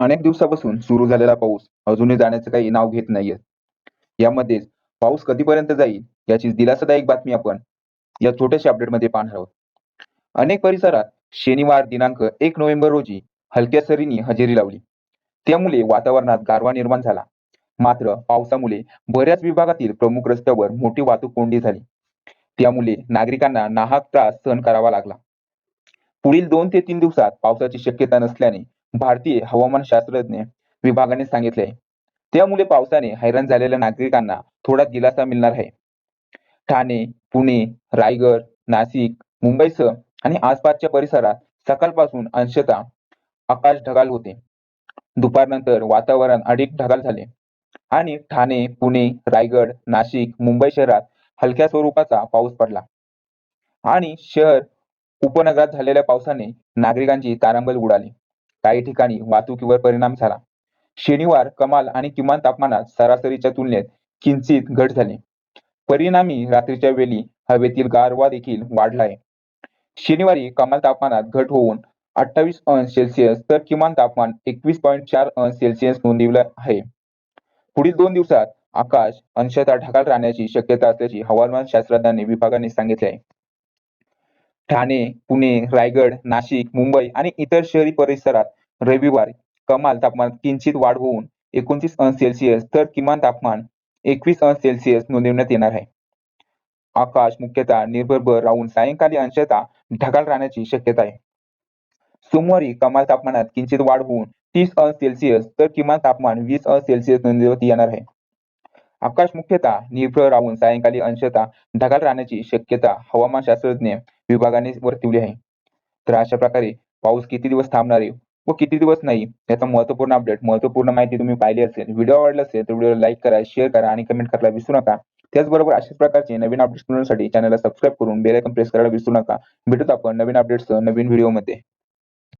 अनेक दिवसापासून सुरू झालेला पाऊस अजूनही जाण्याचं काही नाव घेत नाहीये. यामध्येच पाऊस कधीपर्यंत जाईल याची दिलासादायक बातमी आपण या छोट्याशा अपडेटमध्ये पाहणार आहोत. अनेक परिसरात शनिवार दिनांक एक नोव्हेंबर रोजी हलक्या सरींनी हजेरी लावली. त्यामुळे वातावरणात गारवा निर्माण झाला. मात्र पावसामुळे बऱ्याच विभागातील प्रमुख रस्त्यावर मोठी वाहतूक कोंडी झाली. त्यामुळे नागरिकांना नाहक त्रास सहन करावा लागला. पुढील दोन ते तीन दिवसात पावसाची शक्यता नसल्याने भारतीय हवामान शास्त्रज्ञ विभागाने सांगितले. आहे त्यामुळे पावसाने हैराण झालेल्या नागरिकांना थोडा दिलासा मिळणार आहे. ठाणे पुणे रायगड नाशिक मुंबईसह आणि आसपासच्या परिसरात सकाळपासून अंशतः आकाश ढगाळ होते. दुपारनंतर वातावरण अधिक ढगाळ झाले आणि ठाणे पुणे रायगड नाशिक मुंबई शहरात हलक्या स्वरूपाचा पाऊस पडला. आणि शहर उपनगरात झालेल्या पावसाने नागरिकांची तारांबळ उडाली. काही ठिकाणी वाहतुकीवर परिणाम झाला. शनिवार कमाल आणि किमान तापमानात सरासरीच्या तुलनेत किंचित घट झाली. परिणामी रात्रीच्या वेळी हवेतील गारवा देखील वाढला आहे. शनिवारी कमाल तापमानात घट होऊन अठ्ठावीस अंश सेल्सिअस तर किमान तापमान एकवीस पॉईंट चार अंश सेल्सिअस नोंदविलं आहे. पुढील दोन दिवसात आकाश अंशतः ढगाळ राहण्याची शक्यता असल्याची हवामान शास्त्रज्ञांनी विभागाने सांगितले आहे. ठाणे पुणे रायगड नाशिक मुंबई आणि इतर शहरी परिसरात रविवारी कमाल तापमानात किंचित वाढ होऊन एकोणतीस अंश सेल्सिअस तर किमान तापमान एकवीस अंश सेल्सिअस नोंदविण्यात येणार आहे. आकाश मुख्यतः निर्भर राहून सायंकाळी अंशतः ढगाळ राहण्याची शक्यता आहे. सोमवारी कमाल तापमानात किंचित वाढ होऊन तीस अंश सेल्सिअस तर किमान तापमान वीस अंश सेल्सिअस नोंदवण्यात येणार आहे. आकाश मुख्यतः निर्भर राहून सायंकाळी अंशतः ढगाळ राहण्याची शक्यता हवामान शास्त्रज्ञ विभागाने वर्तवली आहे. तर अशा प्रकारे पाऊस किती दिवस थांबणार आहे? व किती दिवस नाही. याचा महत्त्वपूर्ण अपडेट महत्त्वपूर्ण माहिती तुम्ही पाहिली असेल व्हिडिओ आवडला असेल तर व्हिडिओ लाईक करा शेअर करा आणि कमेंट करायला विसरू नका. त्याचबरोबर अशाच प्रकारचे नवीन अपडेट्स मिळवण्यासाठी चॅनलला सबस्क्राईब करून बेल आयकॉन प्रेस करायला विसरू नका. भेटूत आपण नवीन अपडेट्स नवीन व्हिडिओमध्ये